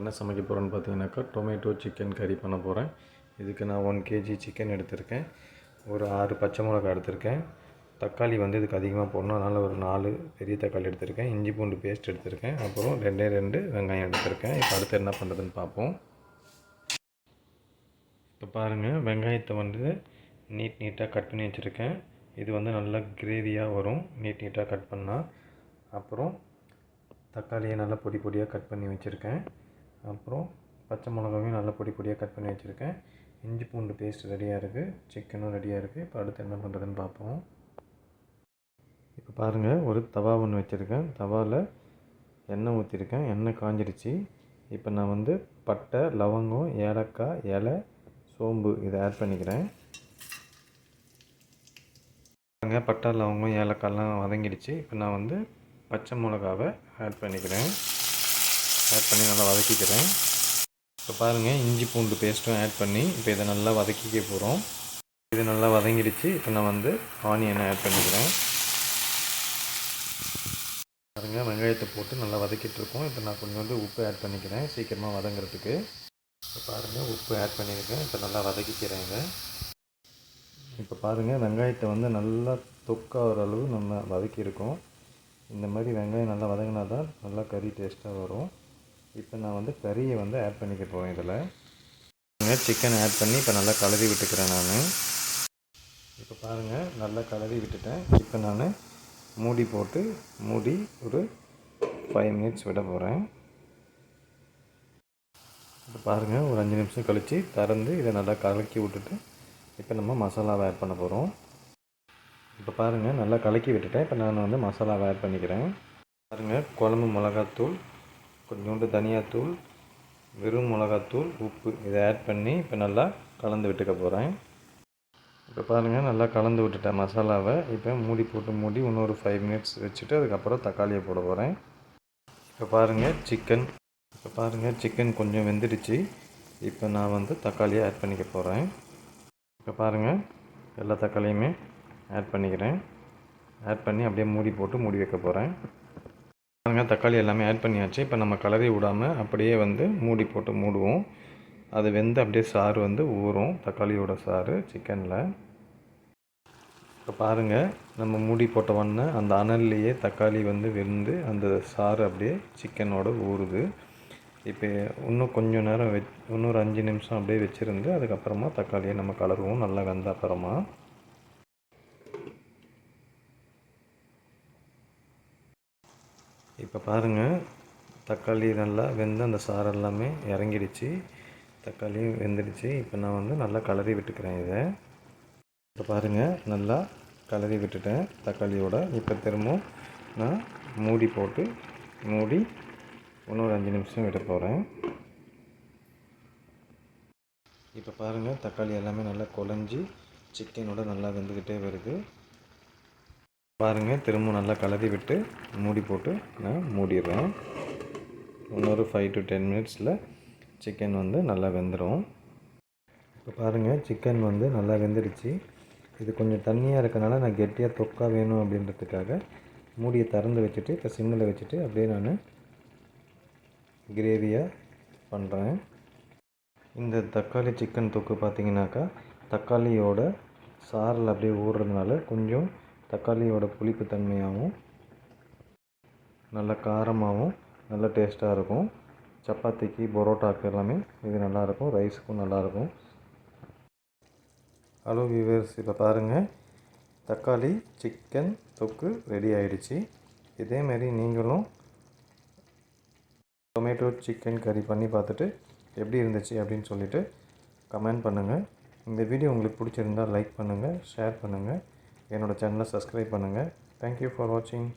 என்ன சமைக்க போகிறேன்னு பார்த்தீங்கன்னாக்கா டொமேட்டோ சிக்கன் கறி பண்ண போகிறேன் இதுக்கு நான் ஒன் கேஜி சிக்கன் எடுத்திருக்கேன். ஒரு ஆறு பச்சை மிளகா எடுத்திருக்கேன். தக்காளி வந்து இதுக்கு அதிகமாக போடணும். அதனால் ஒரு நாலு பெரிய தக்காளி எடுத்திருக்கேன். இஞ்சி பூண்டு பேஸ்ட் எடுத்திருக்கேன். அப்புறம் ரெண்டே ரெண்டு வெங்காயம் எடுத்திருக்கேன். இப்போ அடுத்து என்ன பண்ணுறதுன்னு பார்ப்போம். இப்போ பாருங்கள் வெங்காயத்தை வந்து நீட் நீட்டாக கட் பண்ணி வச்சுருக்கேன். இது வந்து நல்லா கிரேவியாக வரும். நீட் நீட்டாக கட் பண்ணால் அப்புறம் தக்காளியை நல்லா பொடி பொடியாக கட் பண்ணி வச்சுருக்கேன். அப்புறம் பச்சை மிளகாவையும் நல்லா பொடி பொடியாக கட் பண்ணி வச்சுருக்கேன். இஞ்சி பூண்டு பேஸ்ட் ரெடியாக இருக்குது சிக்கனும் ரெடியாக இருக்குது இப்போ அடுத்து என்ன பண்ணுறதுன்னு பார்ப்போம். இப்போ பாருங்கள் ஒரு தவா ஒன்று வச்சுருக்கேன். தவாவில் எண்ணெய் ஊற்றிருக்கேன் எண்ணெய் காஞ்சிருச்சு இப்போ நான் வந்து பட்டை லவங்கம் ஏலக்காய் இலை சோம்பு இதை ஆட் பண்ணிக்கிறேன். பாருங்க பட்டை லவங்கம் ஏலக்காய்லாம் வதங்கிடுச்சு. இப்போ நான் வந்து பச்சை மிளகாவை ஆட் பண்ணிக்கிறேன். ஆட் பண்ணி நல்லா வதக்கிக்கிறேன். இப்போ பாருங்கள் இஞ்சி பூண்டு பேஸ்ட்டும் ஆட் பண்ணி இப்போ இதை நல்லா வதக்கிக்க போகிறோம் இது நல்லா வதங்கிடுச்சு. இப்போ நான் வந்து ஆனியனை ஆட் பண்ணிக்கிறேன். பாருங்கள் வெங்காயத்தை போட்டு நல்லா வதக்கிட்டுருக்கோம் இப்போ நான் கொஞ்சம் வந்து உப்பு ஆட் பண்ணிக்கிறேன் சீக்கிரமாக வதங்குறதுக்கு. இப்போ பாருங்கள் உப்பு ஆட் பண்ணியிருக்கேன். இப்போ நல்லா வதக்கிக்கிறேன் இதை. இப்போ பாருங்கள் வெங்காயத்தை வந்து நல்லா தொக்காகிற அளவு நம்ம வதக்கியிருக்கோம். இந்த மாதிரி வெங்காயம் நல்லா வதங்கினா தான் நல்லா கறி டேஸ்ட்டாக வரும். இப்போ நான் வந்து கறியை வந்து ஆட் பண்ணிக்க போகிறேன் இதில். சிக்கன் ஆட் பண்ணி இப்போ நல்லா கலரி விட்டுக்கிறேன் நான். இப்போ பாருங்கள் நல்லா கலரி விட்டுட்டேன். இப்போ நான் மூடி போட்டு மூடி ஒரு ஃபைவ் மினிட்ஸ் விட போகிறேன் இப்போ பாருங்கள் ஒரு அஞ்சு நிமிஷம் கழித்து திறந்து இதை நல்லா கலக்கி விட்டுட்டு இப்போ நம்ம மசாலாவை ஆட் பண்ண போகிறோம் இப்போ பாருங்கள் நல்லா கலக்கி விட்டுட்டேன். இப்போ நான் வந்து மசாலாவை ஆட் பண்ணிக்கிறேன். பாருங்கள் குழம்பு மிளகாத்தூள் கொஞ்சோண்டு தனியாத்தூள் வெறும் மிளகாத்தூள் உப்பு இதை ஆட் பண்ணி இப்போ நல்லா கலந்து விட்டுக்க போகிறேன் இப்போ பாருங்கள் நல்லா கலந்து விட்டுட்டேன் மசாலாவை. இப்போ மூடி போட்டு மூடி இன்னொரு ஃபைவ் மினிட்ஸ் வச்சுட்டு அதுக்கப்புறம் தக்காளியை போட போகிறேன் இப்போ பாருங்கள் சிக்கன் இப்போ பாருங்கள் சிக்கன் கொஞ்சம் வெந்துடுச்சு. இப்போ நான் வந்து தக்காளியை ஆட் பண்ணிக்க போகிறேன் இப்போ பாருங்கள் எல்லா தக்காளியுமே ஆட் பண்ணிக்கிறேன். ஆட் பண்ணி அப்படியே மூடி போட்டு மூடி வைக்க போகிறேன் பாருங்கள் தக்காளி எல்லாமே ஆட் பண்ணியாச்சு. இப்போ நம்ம கலரி விடாமல் அப்படியே வந்து மூடி போட்டு மூடுவோம். அது வெந்து அப்படியே சாறு வந்து ஊறும் தக்காளியோட சாறு சிக்கனில் இப்போ பாருங்கள் நம்ம மூடி போட்ட உடனே அந்த அனல்லையே தக்காளி வந்து வெந்து அந்த சாறு அப்படியே சிக்கனோட ஊறுது. இப்போ இன்னும் கொஞ்சம் நேரம் வெ இன்னொரு அஞ்சு நிமிஷம் அப்படியே வச்சுருந்து அதுக்கப்புறமா தக்காளியை நம்ம கலருவோம் நல்லா வெந்த அப்புறமா. இப்போ பாருங்கள் தக்காளி நல்லா வெந்து அந்த சாறு எல்லாமே இறங்கிடுச்சு. தக்காளியும் வெந்துடுச்சு. இப்போ நான் வந்து நல்லா கலரி விட்டுக்கிறேன் இதை. இப்போ பாருங்கள் நல்லா கலரி விட்டுட்டேன் தக்காளியோட. இப்போ திரும்பவும் நான் மூடி போட்டு மூடி இன்னொரு அஞ்சு நிமிஷம் விட போகிறேன் இப்போ பாருங்கள் தக்காளி எல்லாமே நல்லா குழஞ்சி சிக்கனோட நல்லா வெந்துக்கிட்டே வருது. பாருங்கள் திரும்ப நல்லா கலரி விட்டு மூடி போட்டு நான் மூடிடுறேன். இன்னொரு ஃபைவ் டு டென் மினிட்ஸில் சிக்கன் வந்து நல்லா வெந்துடும் இப்போ பாருங்கள் சிக்கன் வந்து நல்லா வெந்துடுச்சு. இது கொஞ்சம் தண்ணியாக இருக்கனால நான் கெட்டியாக தொக்கா வேணும் அப்படின்றதுக்காக மூடியை திறந்து வச்சுட்டு இப்போ சிம்மில் வச்சுட்டு அப்படியே நான் கிரேவியாக பண்ணுறேன் இந்த தக்காளி சிக்கன் தொக்கு பார்த்தீங்கன்னாக்கா தக்காளியோட சாரில் அப்படியே ஊடுறதுனால கொஞ்சம் தக்காளியோட புளிப்பு தன்மையாகவும் நல்ல காரமாகவும் நல்ல டேஸ்ட்டாக இருக்கும். சப்பாத்திக்கு பரோட்டாக்கு எல்லாமே இது நல்லாயிருக்கும். ரைஸுக்கும் நல்லாயிருக்கும். ஹலோ வியூவர்ஸ் இப்போ பாருங்கள் தக்காளி சிக்கன் தொக்கு ரெடி ஆகிடுச்சு இதேமாரி நீங்களும் டொமேட்டோ சிக்கன் கறி பண்ணி பார்த்துட்டு எப்படி இருந்துச்சு அப்படின்னு சொல்லிவிட்டு கமெண்ட் பண்ணுங்கள் இந்த வீடியோ உங்களுக்கு பிடிச்சிருந்தால் லைக் பண்ணுங்கள் ஷேர் பண்ணுங்கள் என்னோடய சேனலை சப்ஸ்கிரைப் பண்ணுங்கள் தேங்க்யூ ஃபார் வாட்சிங்